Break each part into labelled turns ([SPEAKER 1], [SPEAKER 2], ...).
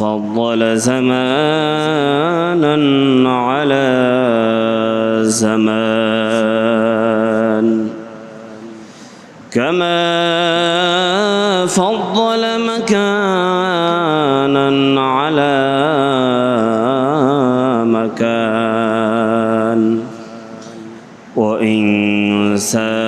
[SPEAKER 1] وفضل زمانا على زمان. كما فضل مكانا على مكان. وإنسانا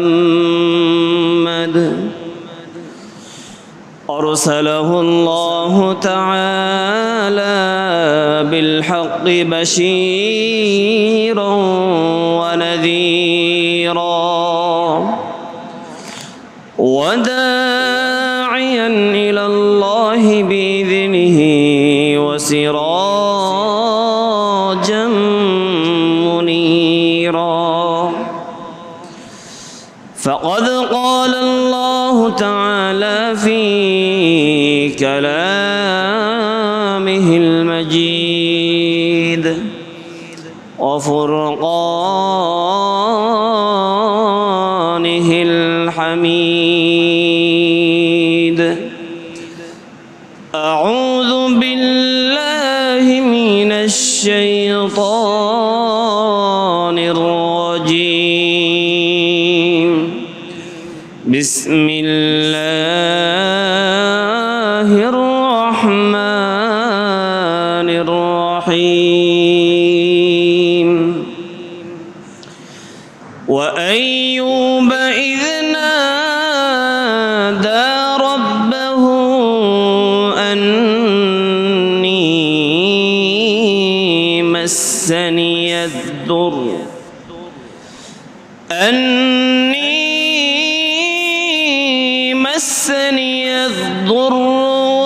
[SPEAKER 1] محمد. أرسله الله تعالى بالحق بشيرا ونذيرا. وداعيا إلى الله بإذنه وسراجا كلامه المجيد وفرقانه الحميد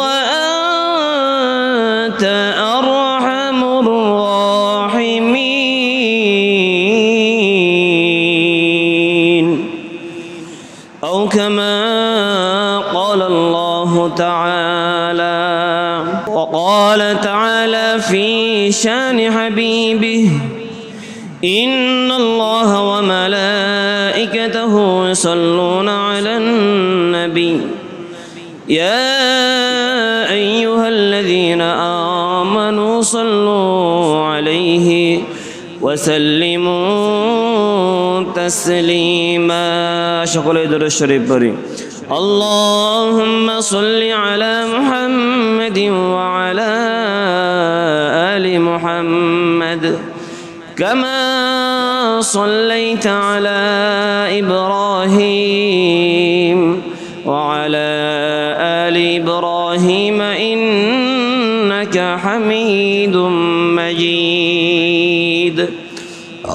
[SPEAKER 1] وأنت أرحم الراحمين. أو كما قال الله تعالى وقال تعالى في شان حبيبه إن الله وملائكته يصلون على النبي. يا وسلموا تسليما. شغل দরুদ শরীফ بري. اللهم صل على محمد وعلى آل محمد. كما صليت على إبراهيم وعلى آل إبراهيم إنك حميد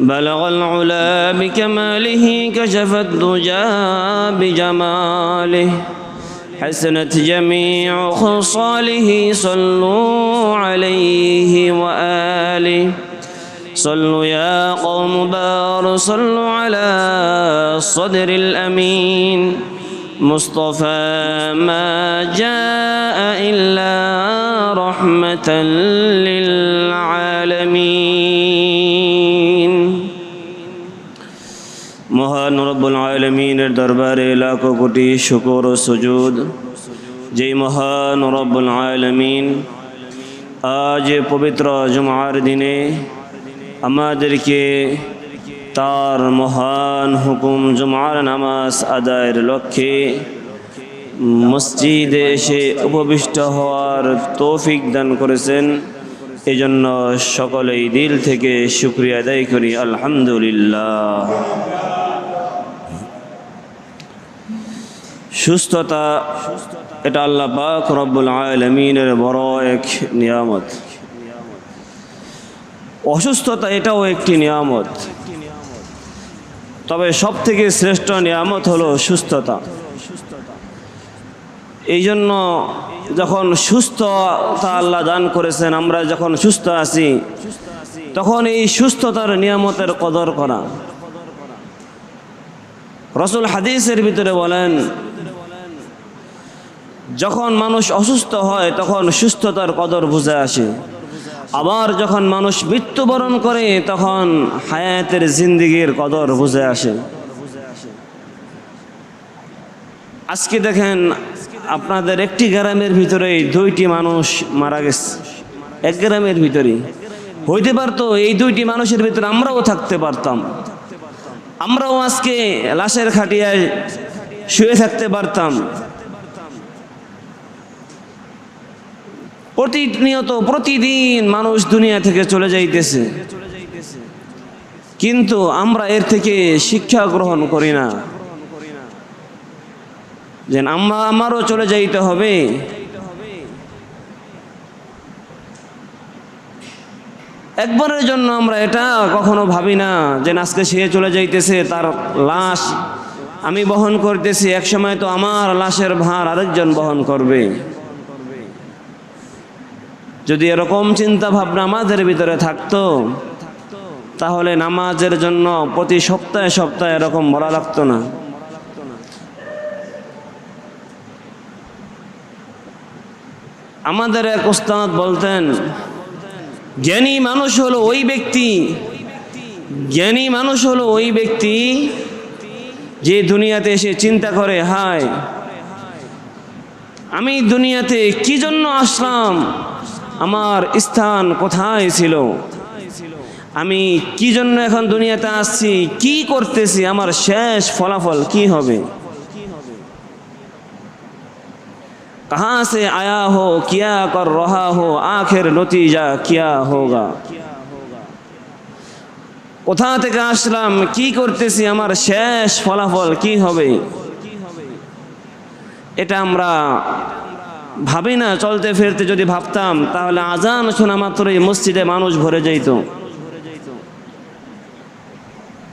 [SPEAKER 1] بلغ العلا بكماله كشف الدجى بجماله. حسنت جميع خصاله صلوا عليه وآله. صلوا يا قوم بار صلوا على الصدر الأمين. مصطفى ما جاء إلا رحمة للعالمين. মহান রব্বুল আলমিনের দরবারে লাখো কোটি শুকর ও সুজুদ। যেই মহান রব্বুল আলমিন আজ পবিত্র জুমার দিনে আমাদেরকে তার মহান হুকুম জুমার নামাজ আদায়ের লক্ষ্যে মসজিদে এসে উপবিষ্ট হওয়ার তৌফিক দান করেছেন। এজন্য সকলেই দিল থেকে শুক্রিয়া আদায় করি। আলহামদুলিল্লাহ। সুস্থতা, এটা আল্লাহ পাক রব্বুল আলমিনের বড় এক নিয়ামত। অসুস্থতা এটাও একটি নিয়ামত। তবে সব থেকে শ্রেষ্ঠ নিয়ামত হলো সুস্থতা। এই জন্য যখন সুস্থতা আল্লাহ দান করেছেন, আমরা যখন সুস্থ আছি, তখন এই সুস্থতার নিয়ামতের কদর করা। রসুল হাদিসের ভিতরে বলেন যখন মানুষ অসুস্থ হয়, তখন সুস্থতার কদর বুঝে আসে। আবার যখন মানুষ মৃত্যুবরণ করে, তখন হায়াতের জিন্দিগির কদর বুঝে আসে। আজকে দেখেন, আপনাদের একটি গ্রামের ভিতরেই দুইটি মানুষ মারা গেছে। এক গ্রামের ভিতরেই হইতে পারতো, এই দুইটি মানুষের ভিতরে আমরাও থাকতে পারতাম। আমরাও আজকে লাশের খাটিয়ায় শুয়ে থাকতে পারতাম। প্রতিনিয়ত, প্রতিদিন মানুষ দুনিয়া থেকে চলে যাইতেছে। কিন্তু আমরা এর থেকে শিক্ষা গ্রহণ করি না। যে আমরা, আমারও চলে যাইতে হবে। একবারের জন্য আমরা এটা কখনো ভাবি না যে আজকে সে চলে যাইতেছে, তার লাশ আমি বহন করতেছি। এক সময় তো আমার লাশের ভার আরেকজন বহন করবে। যদি এরকম চিন্তা ভাবনা আমাদের ভিতরে থাকতো, তাহলে নামাজের জন্য প্রতি সপ্তাহে সপ্তাহে এরকম বলা লাগতো না। আমাদের এক ওস্তাদ বলতেন, জ্ঞানী মানুষ হলো ওই ব্যক্তি, জ্ঞানী মানুষ হলো ওই ব্যক্তি যে দুনিয়াতে এসে চিন্তা করে, হায়, আমি দুনিয়াতে কি জন্য আসলাম? আমার স্থান কোথায় ছিল? আমি কি জন্য এখন দুনিয়াতে আসছি? কি করতেছি? আমার শেষ ফলাফল কি হবে? কাহা সে আয়া হো, কিয়া কর রহা হো, আখের নতিজা কিয়া হোগা? কোথা থেকে আসলাম? কি করতেছি? আমার শেষ ফলাফল কি হবে? এটা আমরা ভাবি না, চলতে ফিরতে যদি ভাবতাম, তাহলে আজান শোনা মাত্রই মসজিদে মানুষ ভরে যাইত।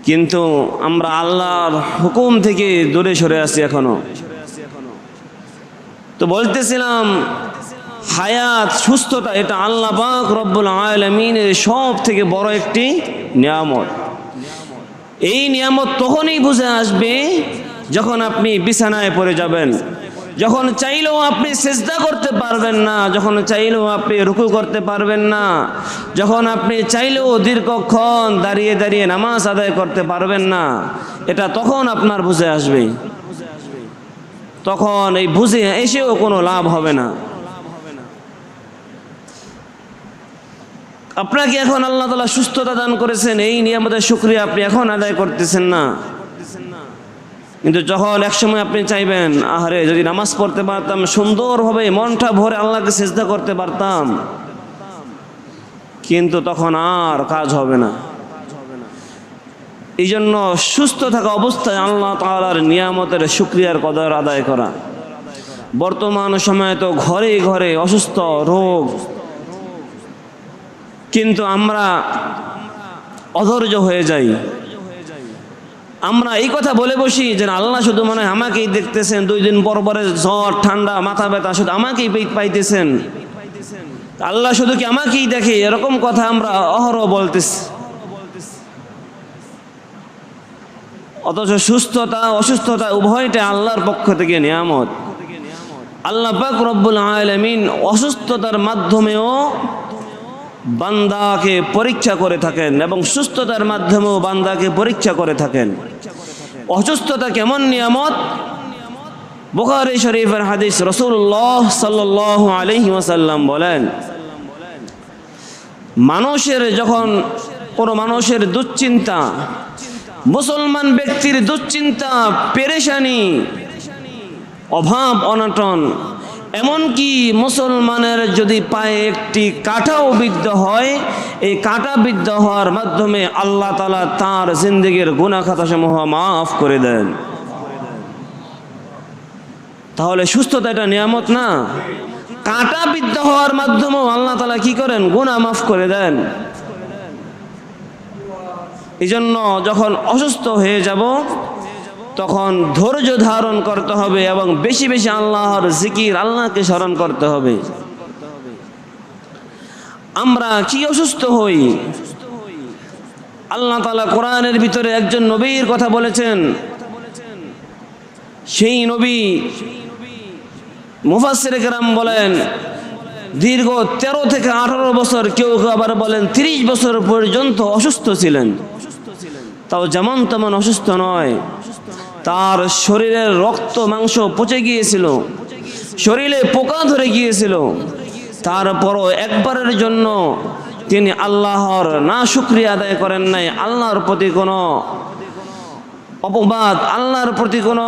[SPEAKER 1] কিন্তু আমরা আল্লাহর হুকুম থেকে দূরে সরে আছি এখনও। তো বলতেছিলাম, হায়াত, সুস্থতা, এটা আল্লাহ পাক রব্বুল আলমিনের সব থেকে বড় একটি নিয়ামত। এই নিয়ামত তখনই বুঝে আসবে যখন আপনি বিছানায় পড়ে যাবেন। যখন চাইলেও আপনি চেষ্টা করতে পারবেন না, যখন চাইলেও আপনি রুকু করতে পারবেন না, যখন আপনি চাইলেও দীর্ঘক্ষণ দাঁড়িয়ে দাঁড়িয়ে নামাজ আদায় করতে পারবেন না, এটা তখন আপনার বুঝে আসবে। তখন এই বুঝে এসেও কোনো লাভ হবে না। আপনাকে এখন আল্লাহ তালা সুস্থতা দান করেছেন, এই নিয়ামতের শুক্রিয়া আপনি এখন আদায় করতেছেন না। কিন্তু যখন একসময় আপনি চাইবেন, আহারে, যদি নামাজ পড়তে পারতাম, সুন্দরভাবে মনটা ভরে আল্লাহকে চেষ্টা করতে পারতাম। কিন্তু তখন আর কাজ হবে না। এই জন্য সুস্থ থাকা অবস্থায় আল্লাহ তালার নিয়ামতের শুক্রিয়ার কদর আদায় করা। বর্তমান সময়ে তো ঘরে ঘরে অসুস্থ, রোগ। কিন্তু আমরা অধৈর্য হয়ে যাই। আমরা এই কথা বলে বসি যে আল্লাহ শুধু মনে হয় আমাকেই দেখতেছেন, দুই দিন পর পরে ঝড় ঠান্ডা, মাথা ব্যথা, শুধু আমাকেই পাইতেছেন। আল্লাহ শুধু কি আমাকেই দেখে? এরকম কথা আমরা অহরহ বলতেছি। অথচ সুস্থতা, অসুস্থতা উভয়টা আল্লাহর পক্ষ থেকে নিয়ামত। আল্লাহ পাক রব্বুল আলমিন অসুস্থতার মাধ্যমেও বান্দাকে পরীক্ষা করে থাকেন এবং সুস্থতার মাধ্যমেও বান্দাকে পরীক্ষা করে থাকেন। অসুস্থতা কেমন নিয়ামত? বুখারি শরীফের হাদিস রসুল্লাহ সাল্লাহ আলহি ওয়াসাল্লাম বলেন, মানুষের যখন কোনো মানুষের দুশ্চিন্তা, মুসলমান ব্যক্তির দুশ্চিন্তা, পেরেশানি, অভাব, অনটন এমনকি মুসলমানের যদি পায়ে একটি কাঁটাও বিদ্ধ হয়, এই কাঁটা বিদ্ধ হওয়ার মাধ্যমে আল্লাহ তালা তার জিন্দগির গুণাখাতাসমূহ মাফ করে দেন। তাহলে সুস্থতা এটা নিয়ামত না? কাঁটা বিদ্ধ হওয়ার মাধ্যমেও আল্লাহ তালা কি করেন? গুণা মাফ করে দেন। এই জন্য যখন অসুস্থ হয়ে যাব তখন ধৈর্য ধারণ করতে হবে এবং বেশি বেশি আল্লাহর জিকির আল্লাহকে স্মরণ করতে হবে। আমরা কি অসুস্থ হই? আল্লাহ তালা কোরআনের ভিতরে একজন নবীর কথা বলেছেন। সেই নবী মুফাসির গ্রাম বলেন, দীর্ঘ তেরো থেকে আঠারো বছর কেউ কেউ আবার বলেন, তিরিশ বছর পর্যন্ত অসুস্থ ছিলেন। তাও যেমন তেমন অসুস্থ নয়। তার শরীরের রক্ত, মাংস পচে গিয়েছিল। শরীরে পোকা ধরে গিয়েছিল। তারপরও একবারের জন্য তিনি আল্লাহর না শুক্রিয়া আদায় করেন নাই। আল্লাহর প্রতি কোনো অপবাদ, আল্লাহর প্রতি কোনো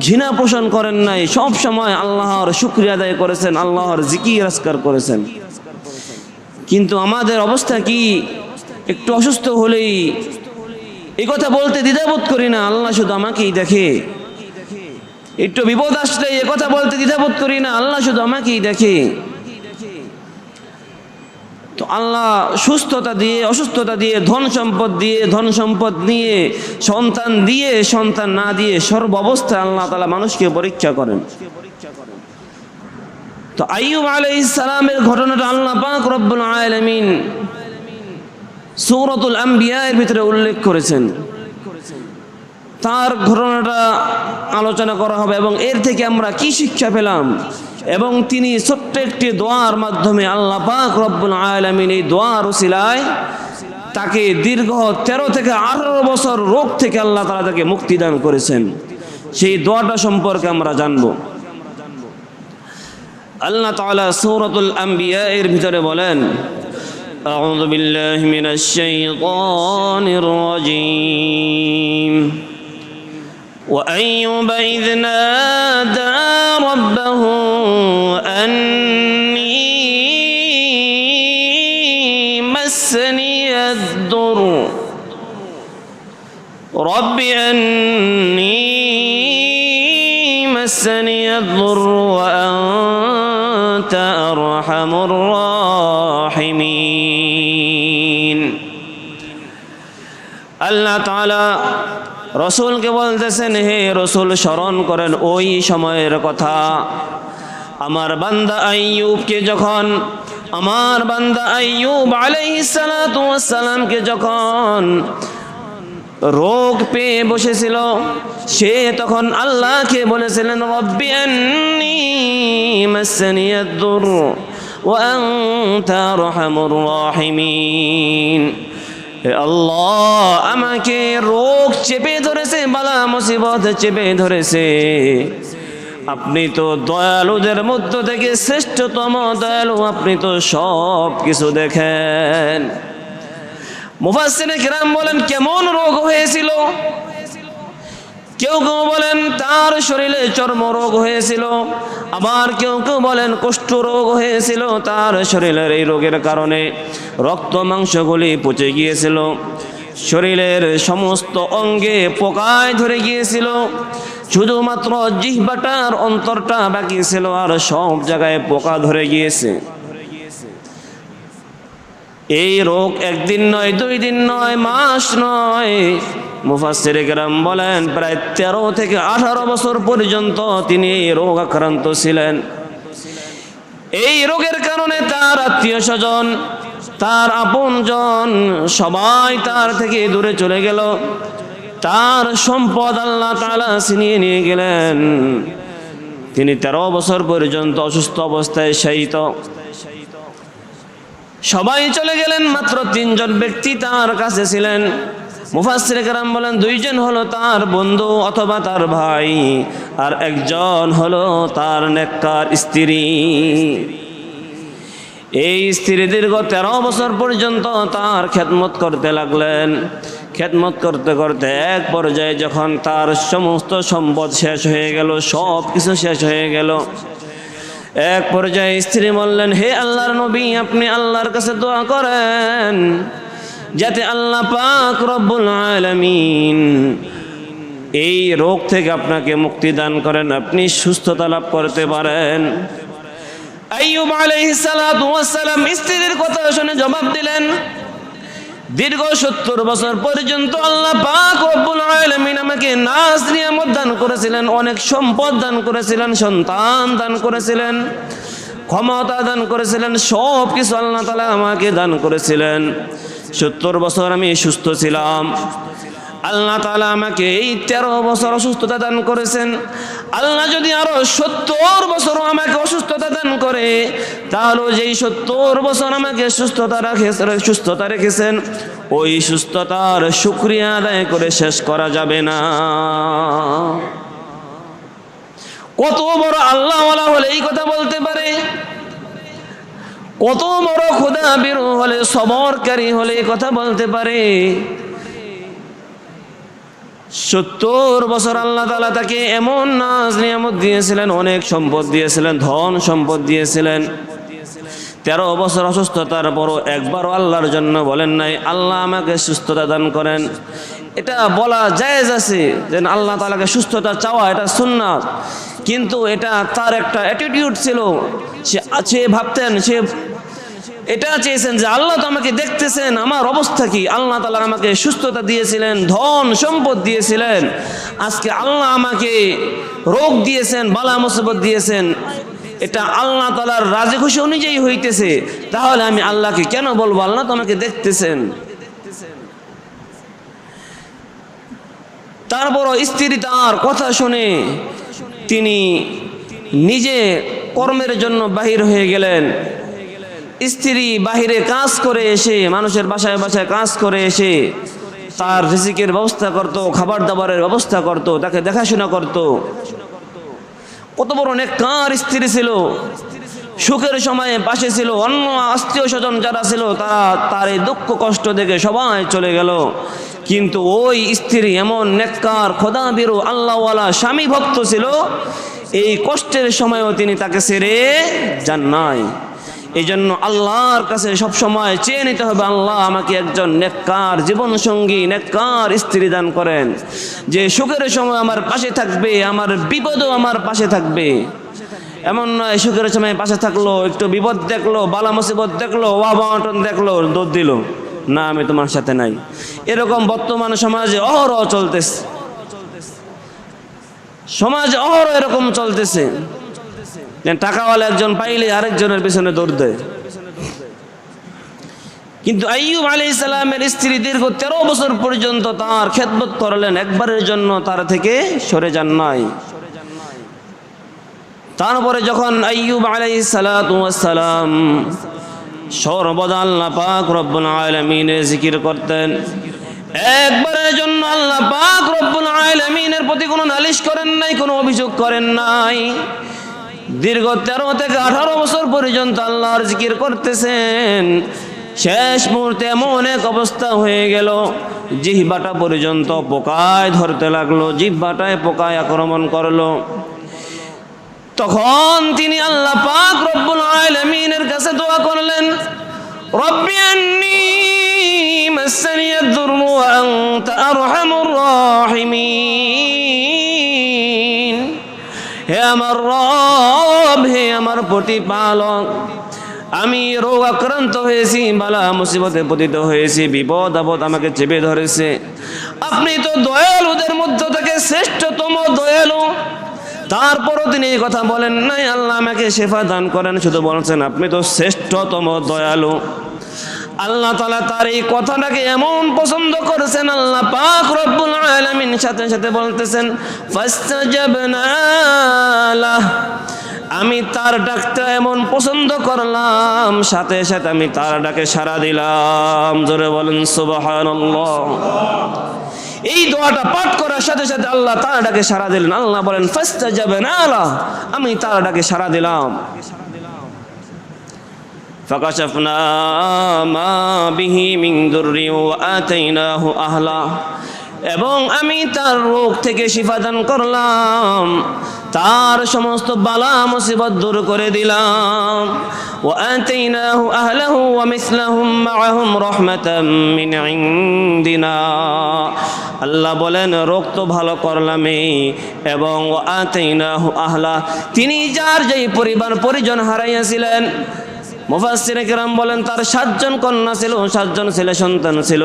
[SPEAKER 1] ঘৃণা পোষণ করেন নাই। সব সময় আল্লাহর শুক্রিয়া আদায় করেছেন, আল্লাহর জিকি রাস্কার করেছেন। কিন্তু আমাদের অবস্থা কি? একটু অসুস্থ হলেই এই কথা বলতে দ্বিধাবোধ করি না, আল্লাহ শুধু আমাকেই দেখে। একটু বিপদ আসলে এ কথা বলতে দ্বিধাবোধ করি না, আল্লাহ শুধু আমাকেই দেখে। তো আল্লাহ সুস্থতা দিয়ে, অসুস্থতা দিয়ে, ধন সম্পদ দিয়ে, ধন সম্পদ নিয়ে, সন্তান দিয়ে, সন্তান না দিয়ে সর্ব অবস্থায় আল্লাহ তালা মানুষকে পরীক্ষা করেন। তো আইয়ুব আলাইহিস সালামের ঘটনাটা আল্লাহ পাক রব্বুল আলামিন সৌরতুল আম্বিয়া এর ভিতরে উল্লেখ করেছেন। তার ঘটনাটা আলোচনা করা হবে এবং এর থেকে আমরা কি শিক্ষা পেলাম? এবং তিনি ছোট্ট একটি দোয়ার মাধ্যমে আল্লাহ পাক রব্বুল আলমিন এই দোয়ার উসিলায় তাকে দীর্ঘ তেরো থেকে আঠারো বছর রোগ থেকে আল্লাহ তালা তাকে মুক্তিদান করেছেন। সেই দোয়াটা সম্পর্কে আমরা জানব। আল্লাহ তালা সৌরতুল আম্বিয়া এর ভিতরে বলেন أعوذ بالله من الشيطان الرجيم. وأيوب إذ نادى ربه أني مسني الضر. رب أني مسني الضر وأنت أرحم الراحمين. আল্লাহ তালা রসুলকে বলতেছেন, হে রসুল, স্মরণ করেন ওই সময়ের কথা। আমার বান্দা আইয়ুবকে যখন, আমার বান্দা আইয়ুব আলাইহিসসালামকে যখন রোগ পেয়ে বসেছিল, সে তখন আল্লাহকে বলেছিলেন, রব্বি আল্লাহ, আমাকে রোগ চেপে ধরেছে, বালা মুসিবত চেপে ধরেছে। আপনি তো দয়ালুদের মধ্য থেকে শ্রেষ্ঠতম দয়ালু, আপনি তো সব কিছু দেখেন। মুফাসসিরে কিরাম বলেন, কেমন রোগ হয়েছিল? কেউ কেউ বলেন তার শরীরে চর্ম রোগ হয়েছিল, আবার কেউ কেউ বলেন কুষ্ঠ রোগ হয়েছিল তার শরীরের এই রোগের কারণে রক্ত মাংসগুলি পচে গিয়েছিল, শরীরের সমস্ত অঙ্গে পোকায় ধরে গিয়েছিল, শুধুমাত্র জিহ্বাটার অন্তরটা বাকি ছিল আর সব জায়গায় পোকা ধরে গিয়েছে। এই রোগ একদিন নয়, দুই দিন নয়, মাস নয় মুফাসির গ্রাম বলেন, প্রায় তেরো থেকে আঠারো বছর পর্যন্ত তিনি রোগ আক্রান্ত ছিলেন। এই রোগের কারণে তার আত্মীয় স্বজন, তার আপনজন সবাই তার থেকে দূরে চলে গেল। তার সম্পদ আল্লাহ তাআলা ছিনিয়ে নিয়ে গেলেন। তিনি তেরো বছর পর্যন্ত অসুস্থ অবস্থায় শায়িত। সবাই চলে গেলেন, মাত্র তিনজন ব্যক্তি তার কাছে ছিলেন। মুফাসসির কেরাম বলেন, দুইজন হলো তার বন্ধু অথবা তার ভাই, আর একজন হলো তার নেককার স্ত্রী। এই স্ত্রী দীর্ঘ তেরো বছর পর্যন্ত তার খেদমত করতে লাগলেন। খেদমত করতে করতে এক পর্যায়ে যখন তার সমস্ত সম্পদ শেষ হয়ে গেল, সব কিছু শেষ হয়ে গেল, এক পর্যায়ে স্ত্রী বললেন, হে আল্লাহর নবী, আপনি আল্লাহর কাছে দোয়া করেন। যাতে আল্লাহ পাক রব্বুল আলামিন এই রোগ থেকে আপনাকে মুক্তি দান করেন, আপনি সুস্থতা লাভ করতে পারেন। আইয়ুব আলাইহিস সালাতু ওয়াস সালাম স্ত্রীর কথা শুনে জবাব দিলেন, দীর্ঘ সত্তর বছর পর্যন্ত আল্লাহ পাক রব্বুল আলামিন আমাকে নাজ নিয়ামত দান করেছিলেন, অনেক সম্পদ দান করেছিলেন, সন্তান দান করেছিলেন, ক্ষমতা দান করেছিলেন সব কিছু আল্লাহ তালা আমাকে দান করেছিলেন। সত্তর বছর আমি সুস্থ ছিলাম। আল্লাহ তালা আমাকে এই তেরো বছর অসুস্থতা দান করেছেন। আল্লাহ যদি আরও সত্তর বছর আমাকে অসুস্থতা দান করে, তাহলে যেই সত্তর বছর আমাকে সুস্থতা রাখে, সুস্থতা রেখেছেন, ওই সুস্থতার শুক্রিয়া আদায় করে শেষ করা যাবে না। কত বড় আল্লাহ হলে এই কথা বলতে পারে? কত বড় খোদা বীর হলে, সবরকারী হলে কথা বলতে পারে। সত্তর বছর আল্লাহ তালা তাকে এমন নাজ নিয়ামত দিয়েছিলেন, অনেক সম্পদ দিয়েছিলেন, ধন সম্পদ দিয়েছিলেন। তেরো বছর অসুস্থতার পরও একবারও আল্লাহর জন্য বলেন নাই, আল্লাহ আমাকে সুস্থতা দান করেন। এটা বলা জায়েজ আছে যে আল্লাহ তালাকে সুস্থতা চাওয়া, এটা সুন্নাত। কিন্তু এটা তার একটা অ্যাটিটিউড ছিল। সে ভাবতেন, সে এটা চেয়েছেন যে আল্লাহ তো আমাকে দেখতেছেন, আমার অবস্থা কি? আল্লাহ তালা আমাকে সুস্থতা দিয়েছিলেন, ধন সম্পদ দিয়েছিলেন। আজকে আল্লাহ আমাকে রোগ দিয়েছেন, বালা মুসিবত দিয়েছেন। এটা আল্লাহ তালার রাজি খুশি অনুযায়ী হইতেছে। তাহলে আমি আল্লাহকে কেন বলব? আল্লাহ তো আমাকে দেখতেছেন। তারপর স্ত্রী তার কথা শুনে তিনি নিজে কর্মের জন্য বাহির হয়ে গেলেন। স্ত্রী বাহিরে কাজ করে এসে, মানুষের বাসায় বাসায় কাজ করে এসে, তার রিজিকের ব্যবস্থা করত খাবার দাবারের ব্যবস্থা করত, তাকে দেখাশোনা করত। কত বড় অনেক কার স্ত্রী ছিল। সুখের সময়ে পাশে ছিল অন্য আত্মীয় স্বজন যারা ছিল, তারা তার এই দুঃখ কষ্ট দেখে সবাই চলে গেল। কিন্তু ওই স্ত্রী এমন নেককার খোদা বিরু আল্লাহওয়ালা স্বামী ভক্ত ছিল। এই কষ্টের সময়ও তিনি তাকে ছেড়ে যান নাই। এই জন্য আল্লাহর কাছে সব সময় চেয়ে নিতে হবে, আল্লাহ আমাকে একজন নেককার জীবনসঙ্গী, নেককার স্ত্রী দান করেন। যে সুখের সময় আমার পাশে থাকবে, আমার বিপদও আমার পাশে থাকবে। এমন নয়, সুখের সময় পাশে থাকল, একটু বিপদ দেখল, বালা মুসিবত দেখল ওয়াবাটন দেখল দোধ দিল। না, আমি তোমার সাথে নাই। এরকম বর্তমান সমাজে অহরহ চলতেছে। সমাজ অহরহ এরকম চলতেছে। টাকাওয়ালা একজন পাইলে আরেকজনের পেছনে দৌড় দেয়। কিন্তু আইয়ুব আলী ইসলামের স্ত্রী দীর্ঘ তেরো বছর পর্যন্ত তার খেদমত করলেন, একবারের জন্য তার থেকে সরে যান নাই। তারপরে যখন আইয়ুব আলাই সালাম সর্বদা আল্লাহ পাক রব্বুল আলমিনের জিকির করতেন। একবারের জন্য আল্লাহ পাক রব্বুল আলমিনের প্রতি কোনো নালিশ করেন নাই, কোনো অভিযোগ করেন নাই। দীর্ঘ তেরো থেকে আঠারো বছর পর্যন্ত আল্লাহর জিকির করতেছেন। শেষ মুহূর্তে এমন এক অবস্থা হয়ে গেল, জিহ্বাটা পর্যন্ত পোকায় ধরতে লাগল, জিহ্বাটায় পোকায় আক্রমণ করল। তখন তিনি আল্লাহ পাক রব্বুল আলামিনের কাছে দোয়া করলেন, রব্বি আন্নি মাসানি আদ-দুরু ওয়া আনতা আরহামুর রাহিমিন। হে আমার রব, হে আমার প্রতিপালক, আমি রোগ আক্রান্ত হয়েছি, বালা মুসিবতে পতিত হয়েছি, বিপদ আপদ আমাকে চেপে ধরেছে। আপনি তো দয়ালুদের মধ্য থেকে শ্রেষ্ঠতম দয়ালু। তারপরও তিনি এই কথা বলেন নাই, আল্লাহ আমাকে শেফা দান করেন, শুধু বলছেন, আপনি তো শ্রেষ্ঠতম দয়ালু। আল্লাহ তালা তার এই কথাটাকে এমন পছন্দ করেছেন, আল্লাহ পাক রব্বুল আলামিন সাথে সাথে বলতেছেন আমি তার ডাকটা এমন পছন্দ করলাম, সাথে সাথে আমি তার ডাকে সাড়া দিলাম। জোরে বলেন, সুবহানাল্লাহ। এই দোয়াটা পাঠ করার সাথে সাথে আল্লাহ তার ডাকে সাড়া দিলেন। আল্লাহ বলেন, ফাস্তাজাবনা আল্লাহ আমি তার ডাকে সাড়া দিলাম। فكشفنا ما به من ضر وآتيناه أهله এবং আমি তার রোগ থেকে শিফাদান করলাম তার সমস্ত বালা মুসিবত দূর করে দিলাম وآتيناه أهله ومثلهم معهم رحمة من عندنا আল্লাহ বলেন রোগ তো ভালো করলামই এবং আতেইনাহু আহলা তিনি যার যেই পরিবার পরিজন হারাইয়াছিলেন মুফাসসির কেরাম বলেন, তার সাতজন কন্যা ছিল, সাতজন ছেলে সন্তান ছিল।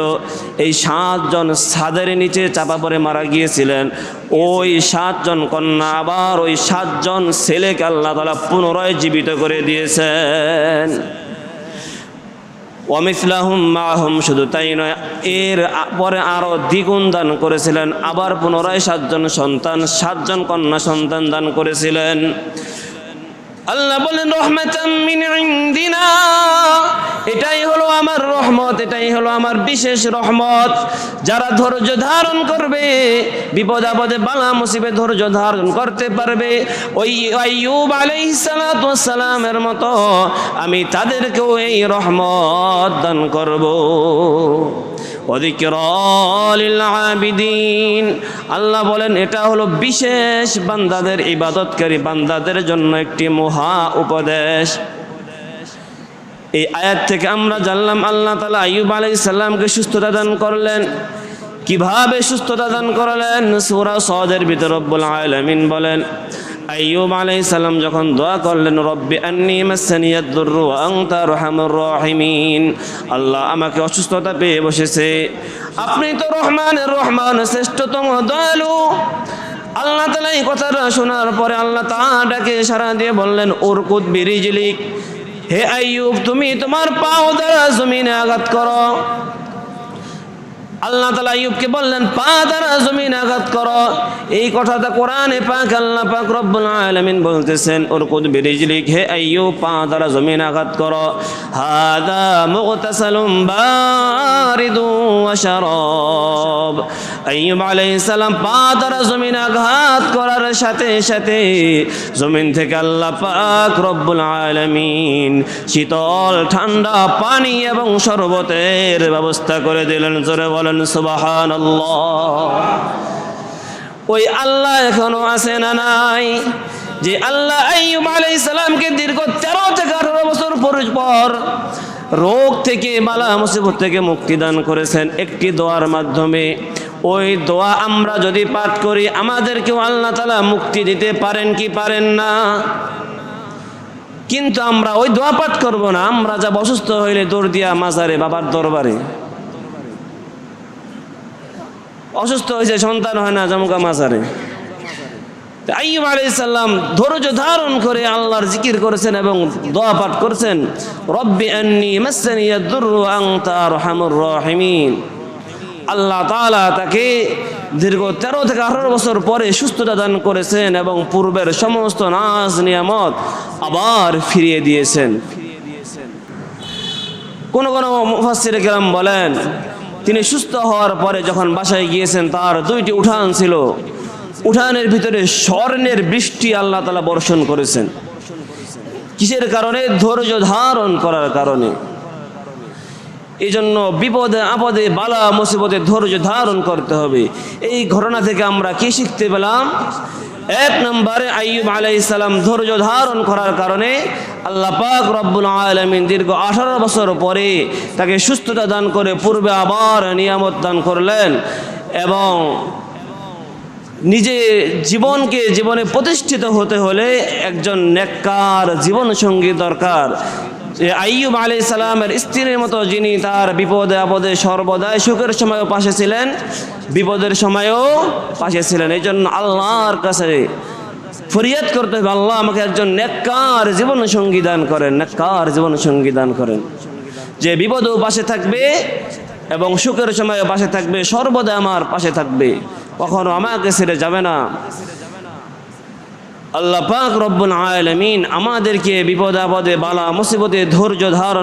[SPEAKER 1] এই সাতজন ছাদের নিচে চাপা পড়ে মারা গিয়েছিলেন। ওই সাতজন কন্যা আবার ওই সাতজন ছেলেকে আল্লাহ তালা পুনরায় জীবিত করে দিয়েছেন। অমিসলাহুম মাহুম, শুধু তাই নয়, এর পরে আরও দ্বিগুণ দান করেছিলেন। আবার পুনরায় সাতজন সন্তান, সাতজন কন্যা সন্তান দান করেছিলেন। আল্লাহ বলেন মিন ইনদিনা। এটাই হলো আমার রহমত, এটাই হলো আমার বিশেষ রহমত। যারা ধৈর্য ধারণ করবে, বিপদ আপদে বালা মুসিবে ধৈর্য ধারণ করতে পারবে। ওই আইয়ুব সালামের মতো আমি তাদেরকেও এই রহমত দান করব। আল্লাহ বলেন, এটা হলো বিশেষ বান্দাদের ইবাদতকারী বান্দাদের জন্য একটি মহা উপদেশ। এই আয়াত থেকে আমরা জানলাম, আল্লাহ তালা আইয়ুব আলাইহিস সালামকে সুস্থতা দান করলেন। কীভাবে সুস্থতা দান করলেন? সূরা সদের ভিতর বলেন আইয়ুব আলাইহিস সালাম যখন দোয়া করলেন, রব্বি আন্নি মাসানিয়াদ দুররু ওয়া আনতা আরহামুর রাহিমিন। আল্লাহ আমাকে অসুস্থতা পেয়ে বসেছে। আপনি তো রহমানের রহমান, শ্রেষ্ঠতম দয়ালু। আল্লাহ তালা এই কথাটা শোনার পরে আল্লাহ তাটাকে সারা দিয়ে বললেন ওরকুদ বিরিজলিক। হে আইয়ুব, তুমি তোমার পাও দ্বারা জমিনে আঘাত করো। আল্লাহ তালা আইয়ুবকে বললেন, পা দ্বারা জমিন আঘাত করো। এই কথাটা কোরআনে পাক আল্লাহ পাক রব্বুল আলামিন বলতেছেন ওরকুদ বিরিজলিক, হে আইয়ুব, পা দ্বারা জমিন আঘাত করো। হাদা মুগতাসালুম বারিদু ওয়া শারাব। আইয়ুব আলাইহিস সালাম পা দ্বারা জমিন আঘাত করার সাথে সাথে জমিন থেকে আল্লাহ পাক রব্বুল আলামিন শীতল, ঠান্ডা পানি এবং শরবতের ব্যবস্থা করে দিলেন। জোরে বলেন সুবহানাল্লাহ। ওই আল্লাহ এখনও আছে না নাই? যে আল্লাহ আইয়ুব আলাইহিস সালামকে দীর্ঘ তেরো থেকে আঠারো বছর পর রোগ থেকে, বালা মুসিবত থেকে মুক্তি দান করেছেন। একটি দোয়ার মাধ্যমে। ওই দোয়া আমরা যদি পাঠ করি, আমাদেরকেও আল্লাহ তালা মুক্তি দিতে পারেন কি পারেন না? কিন্তু আমরা ওই দোয়া পাঠ করব না। আমরা যা অসুস্থ হইলে দৌড় দিয়া মাজারে, বাবার দরবারে। অসুস্থ হয়েছে, সন্তান হয় না, জমকা মাজারে। তো আইয়ুব আলাইসাল্লাম ধৈর্য ধারণ করে আল্লাহর জিকির করেছেন এবং দোয়া পাঠ করেছেন। রব্বি আন্নি আনতা আরহামুর রাহিমিন। আল্লাহ তাআলা তাকে দীর্ঘ তেরো থেকে আঠারো বছর পরে সুস্থতা দান করেছেন এবং পূর্বের সমস্ত নাজ নিয়ামত আবার ফিরিয়ে দিয়েছেন। কোন কোন মুফাসসির কেরাম বলেন তিনি সুস্থ হওয়ার পরে যখন বাসায় গিয়েছেন, তার দুইটি উঠান ছিল। উঠানের ভিতরে স্বর্ণের বৃষ্টি আল্লাহ তালা বর্ষণ করেছেন। কিসের কারণে? ধৈর্য ধারণ করার কারণে। এই জন্য বিপদে, আপদে, বালা, মুসিবতে ধৈর্য ধারণ করতে হবে। এই ঘটনা থেকে আমরা কি শিখতে পেলাম? এক নম্বরে আইয়ুব আলাইহিস সালাম ধৈর্য ধারণ করার কারণে আল্লাহ পাক রব্বুল আলামিন দীর্ঘ আঠারো বছর পরে তাকে সুস্থতা দান করে পূর্বে আবার নিয়ামত দান করলেন এবং নিজে জীবনকে জীবনে প্রতিষ্ঠিত হতে হলে একজন নেককার জীবন সঙ্গী দরকার। যে আইয়ুব আলাই সালামের স্ত্রীর মতো যিনি তার বিপদে আপদে সর্বদাই সুখের সময়ও পাশে ছিলেন, বিপদের সময়ও পাশে ছিলেন। এই জন্য আল্লাহর কাছে ফরিয়াদ করতে হবে। আল্লাহ আমাকে একজন নেককার জীবন সঙ্গী দান করেন, নেককার জীবন সঙ্গী দান করেন। যে বিপদেও পাশে থাকবে এবং সুখের সময়ও পাশে থাকবে সর্বদা আমার পাশে থাকবে। কখনো আমাকে ছেড়ে যাবে না। আল্লাহ পাক রব্বুল আলমিন আমাদেরকে বিপদ আপদে বালা মুসিবতে ধৈর্য ধারণ